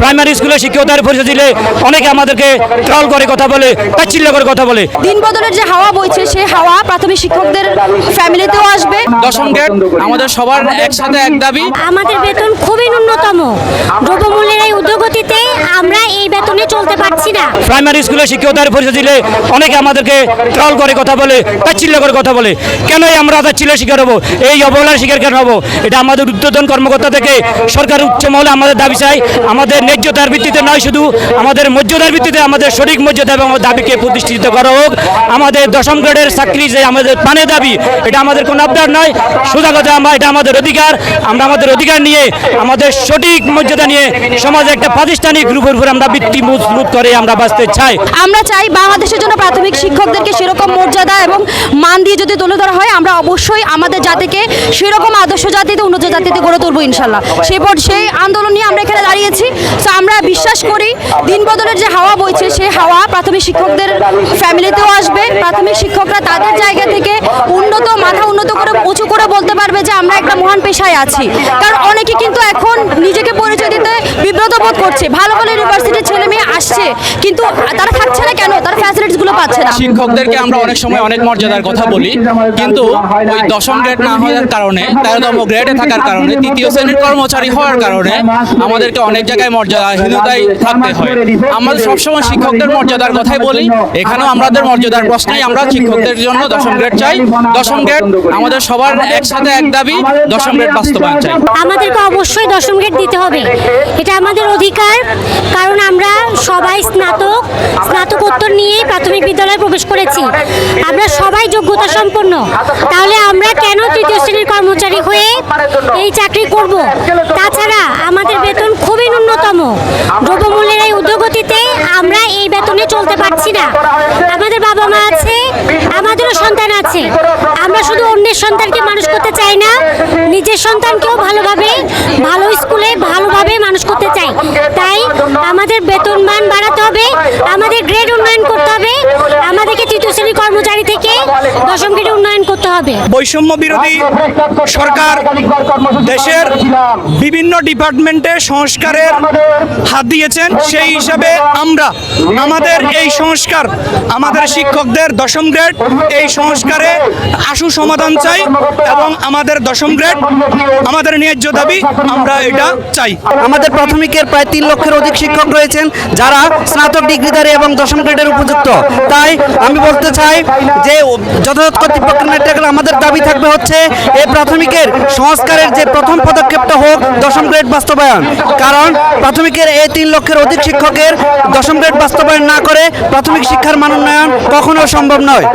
Primary স্কুলে শিক্ষকতার পরিচয় দিলে অনেকে আমাদেরকে ট্রল করে কথা বলে তাচ্ছিল্য করে কথা বলে। দিন বদলের যে হাওয়া বইছে সেই হাওয়া প্রাথমিক শিক্ষকদের ফ্যামিলিতেও আসবে। দশম গ্রেড আমাদের সবার একসাথে এক দাবি। আমাদের বেতন খুবই ন্যূনতম। দ্রব্যমূল্যের এই উদ্যোগতিতে আমরা এই বেতনে চলতে পারছি না। প্রাইমারি স্কুলে শিক্ষকতার পরিচয় দিলে অনেকে আমাদেরকে ট্রল করে কথা বলে তাচ্ছিল্য করে কথা বলে। কেনই আমরা তাচ্ছিল্য শিকার হব? এই অবহেলার শিকার কেন হব? এটা আমাদের উদ্বোধন কর্মকর্তা থেকে সরকার উচ্চ মহলে আমাদের দাবি চাই। আমাদের ন্যায্যতার ভিত্তিতে নয়, শুধু আমাদের মর্যাদার ভিত্তিতে আমাদের সঠিক মর্যাদা এবং দাবিকে প্রতিষ্ঠিত করা হোক। আমাদের দশম গ্রেডের চাকরি যে আমাদের পানে দাবি, এটা আমাদের কোনো আবদার নয়। সোজা কথা, আমরা এটা আমাদের অধিকার, আমরা আমাদের অধিকার নিয়ে, আমাদের সঠিক মর্যাদা নিয়ে সমাজে একটা প্রাতিষ্ঠানিক রূপের উপর আমরা ভিত্তি মজবুত করে আমরা বাঁচতে চাই। আমরা চাই বাংলাদেশের জন্য প্রাথমিক শিক্ষকদেরকে সেরকম মর্যাদা এবং মান দিয়ে যদি তুলে ধরা হয়, আমরা অবশ্যই আমাদের জাতিকে সেরকম আদর্শ জাতিতে, উন্নত জাতিতে গড়ে তুলবো ইনশাল্লাহ। পর সেই আন্দোলন নিয়ে আমরা এখানে দাঁড়িয়েছি। তো আমরা বিশ্বাস করি দিন বদলের যে হাওয়া বইছে, সেই হাওয়া প্রাথমিক শিক্ষকদের ফ্যামিলিতেও আসবে। প্রাথমিক শিক্ষকরা তাদের জায়গা থেকে উন্নত, মাথা উন্নত করে, উঁচু করে বলতে পারবে যে আমরা একটা মহান পেশায় আছি। কারণ অনেকে কিন্তু এখন নিজেকে পরিচয় দিতে বিব্রত বোধ করছে। ভালো ভালো ইউনিভার্সিটির ছেলে মেয়ে আসছে, কিন্তু তারা থাকছে না কেন? পাচ্ছে না। শিক্ষকদেরকে আমরা অনেক সময় অনেক মর্যাদার কথা বলি কিন্তু ওই দশম গ্রেড না হওয়ার কারণে তেরোতম গ্রেডে থাকার কারণে তৃতীয় শ্রেণির কর্মচারী হওয়ার কারণে আমাদেরকে অনেক জায়গায় মর্যাদাহীনতায় থাকতে হয়। আমরা সবসময় শিক্ষকদের মর্যাদার কথাই বলি এখানেও আমাদের মর্যাদার প্রশ্নেই আমরা শিক্ষকদের জন্য দশম গ্রেড চাই। দশম গ্রেড আমাদের সবার একসাথে এক দাবি দশম গ্রেড বাস্তবায়ন চাই। আমাদেরকে অবশ্যই দশম গ্রেড দিতে হবে। এটা আমাদের অধিকার কারণ আমরা সবাই স্নাতক স্নাতকোত্তর নিয়ে প্রাথমিক বিদ্যালয়ে প্রবেশ করেছি। আমরা সবাই যোগ্যতা সম্পন্ন। তাহলে আমরা কেন তৃতীয় শ্রেণির কর্মচারী হয়ে এই চাকরি করব? তাছাড়া আমাদের বেতন খুবই ন্যূনতম। দ্রব্যমূল্যের এই উদ্যোগতিতে আমরা এই বেতনে চলতে পারছি না। আমাদের বাবা মা আছে, আমাদেরও সন্তান আছে। আমরা শুধু অন্যের সন্তানকে মানুষ করতে চাই না, নিজের সন্তানকেও ভালোভাবে, ভালো স্কুলে ভালোভাবে মানুষ করতে চাই। তাই আমাদের বেতন মান বাড়াতে হবে, আমাদের গ্রেড উন্নয়ন করতে হবে আমাদেরকে তৃতীয় শ্রেণির কর্মচারী থেকে দশম গ্রেডে উন্নয়ন করতে হবে। বৈষম্য বিরোধী সরকার দেশের বিভিন্ন ডিপার্টমেন্টে সংস্কারের হাত দিয়েছেন। সেই হিসাবে আমরা আমাদের এই সংস্কার আমাদের শিক্ষকদের দশম গ্রেড এই সংস্কারে আশু সমাধান চাই এবং আমাদের দশম গ্রেড আমাদের ন্যায্য দাবি আমরা এটা চাই। আমাদের প্রাথমিকের প্রায় তিন লক্ষের অধিক শিক্ষক রয়েছেন যারা স্নাতক ডিগ্রিধারী এবং দশম গ্রেডের উপযুক্ত। তাই আমি বলতে চাই যে যথাযথ কর্তৃপক্ষের নেতৃত্বে আমাদের দাবি থাকবে হচ্ছে এই প্রাথমিকের সংস্কারের যে প্রথম পদক্ষেপটা হোক দশম গ্রেড বাস্তবায়ন। কারণ প্রাথমিকের এই তিন লক্ষের অধিক শিক্ষকের দশম গ্রেড বাস্তবায়ন না করে প্রাথমিক শিক্ষার মান উন্নয়ন কখনো সম্ভব নয়।